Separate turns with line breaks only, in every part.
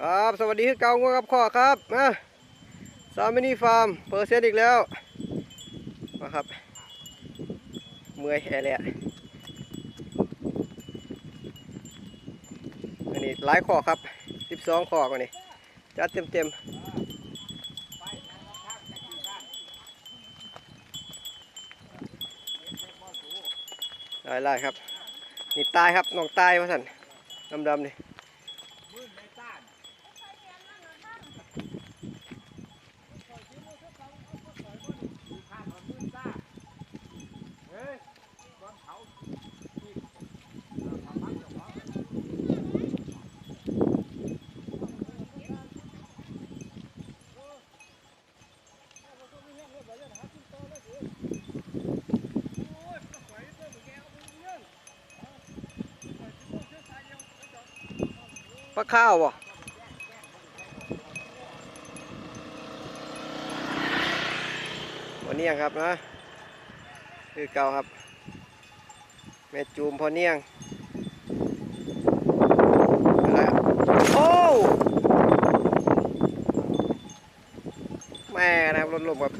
ครับ สวัสดีคือเกางวกับข้อครับมาสามมินิฟาร์มเปอร์เซ็นต์อีกแล้วมาครับ เมื่อยแอร์และอันนี้หลายข้อครับ 12ข้อกันนี่จัดเต็มเต็มๆหลายๆครับ นี่ตายครับน้องตายว่าสันดำๆนี่ ปลาข้าวบ่วันนี้ครับนะคือเก่าครับ แม่จูมพอเนียงอะไรอะโอ้แม่นะครับรถลมครับ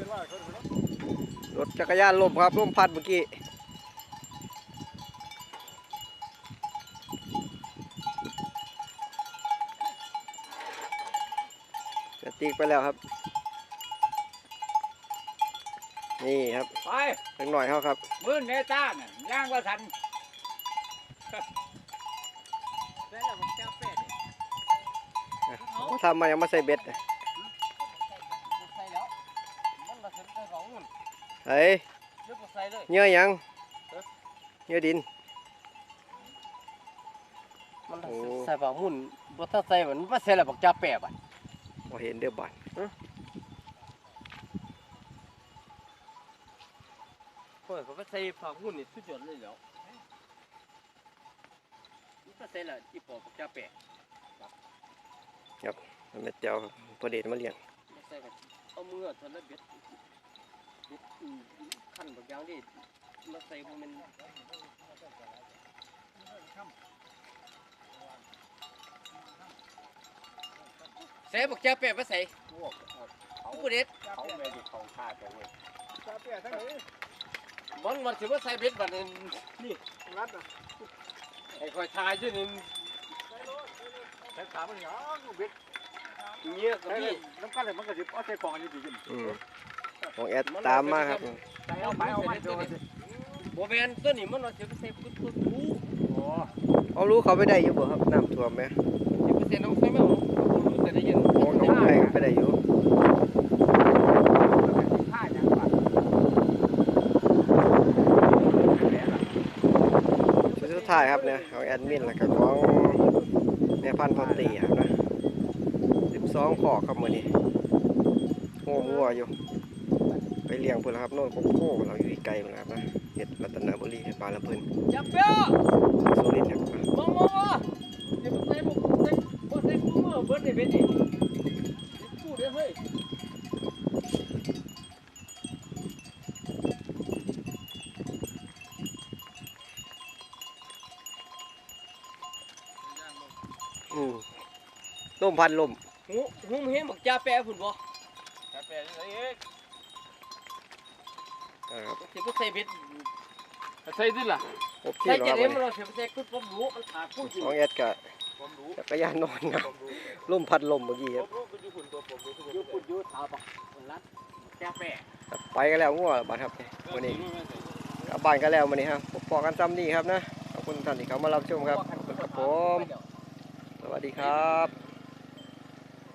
รถจักรยานลมครับลมพัดเมื่อกี้ ตีกไปแล้วครับ นี่ครับ
ไป
เล็กหน่อยเขาครับ
มื่นเนต้าน่ะย่างว่าทันได้แล้วผมจะเป็ด
เขาทำมายังมาใส่เบ็ดน่ะ
ใส่แล้วมันมาเสร็จได้สองเงิน
เฮ้ย
เดี๋ยวผมใส่เลย
เนื้อหยังเนื้อดิน
มัน
โอ้
ใส่ปากมุ่นบ่ถ้าใส่มันบ่ใส่แล้วบอกจะแปะบ่ะ
พอเห็นเดือบาน
โอ้ยก็ใส่ปากมุ่นนี่สุดยอดเลยแล้วมันก็ใส่แล้วอีปอบอกจะแปะ
มันเป็นเจ้าครับพอเด็ดมาเลี้ยง
ไม่ใส่ก็เอามือทนแล้วเบ็ดเบ็ดอืมขั้นบางอย่างนี่มาใส่บ่แมัน ใส่บอกเจะแปะมาใส่
เขา
ผู้เด็ด
เขาไม่ด้เขาฆ่าแต่เว้ยจ้าเปียทั้งนี้
มันมันถือว่าใส่เบ็ดบัดนี้นี่
งัดนะ
ไอ้คอยทายด้วยนี่
ใช้ขามมันเหรอลูกเบ็ด
เงี้ยกับพี่
น้ำกันเลยมันก็จะเอาใส่กล่องอันนี้ดีขึ้น
อืมของแอดตามมาครับ
ใส่เอาไปเอาไปเดี๋ยว
โบแมนตัวนี้มันว่าถือว่าใส่ปุ๊บปุ๊บปุ๊บ
โอ้
เอารู้เขาไปได้อยู่บ่ครับน้ำท่วมไหม
ถือว่าใส่น้องใส่ไม่เอา รู้แต่ได้ยิน
โอ้น้องไปไปได้อยู่
ฆ่าอย่างไร
ชุดสุดท้ายครับเนี่ยของแอดมินแล้วก็ของแม่พันธุ์พอตีครับนะ12ขอครับมื้อนี้โง่งัวอยู่ ไปเลี้ยงเพิ่นแล้วครับโน่นโคโค่เราอยู่อีกไกลพุ่นครับนะเฮ็ดรัตนบุรีเฮ็ดปลาละเพิ่น
จับเปี้ย
สุรินทร์ครับ
บิดได้เบ็ดนี่กูเด้อเฮ้ย
อืมลมพัดลม
หูหูเห็นบอกจ่าแปะพุ่นบ่
จะเป็นอะไรเอ๊ะ
อ่าครับ
ถือว่าใส่เบ็ด
ใส่ดิล่ะ
ครบที่
ใส่
แล้วค
จะ
รับ
ได้
วัน
มัน
นี้
เราถือว่าใส่ปุ๊บปุ๊บรู้มันขาดพูดจริง
ของแอดก็
ผมรู้
จักรยานนอนครับ
ผมรู้
ลมพัดลมเมื่อกี้
ผ
ครับ
มรู้ก็อยู่ฝุ่นตัวผมรู้
ยูปุดยูเท้าปะมันรัดจ่าแปะ
ครับไปกันแล้วงัวบัดครับวันนี้กลับบ้านกันแล้ววันนี้ครับพอกันซ้ำนี่ครับนะขอบคุณท่านที่เขามารับชมครับขอบคุณครับผมสวัสดีครับ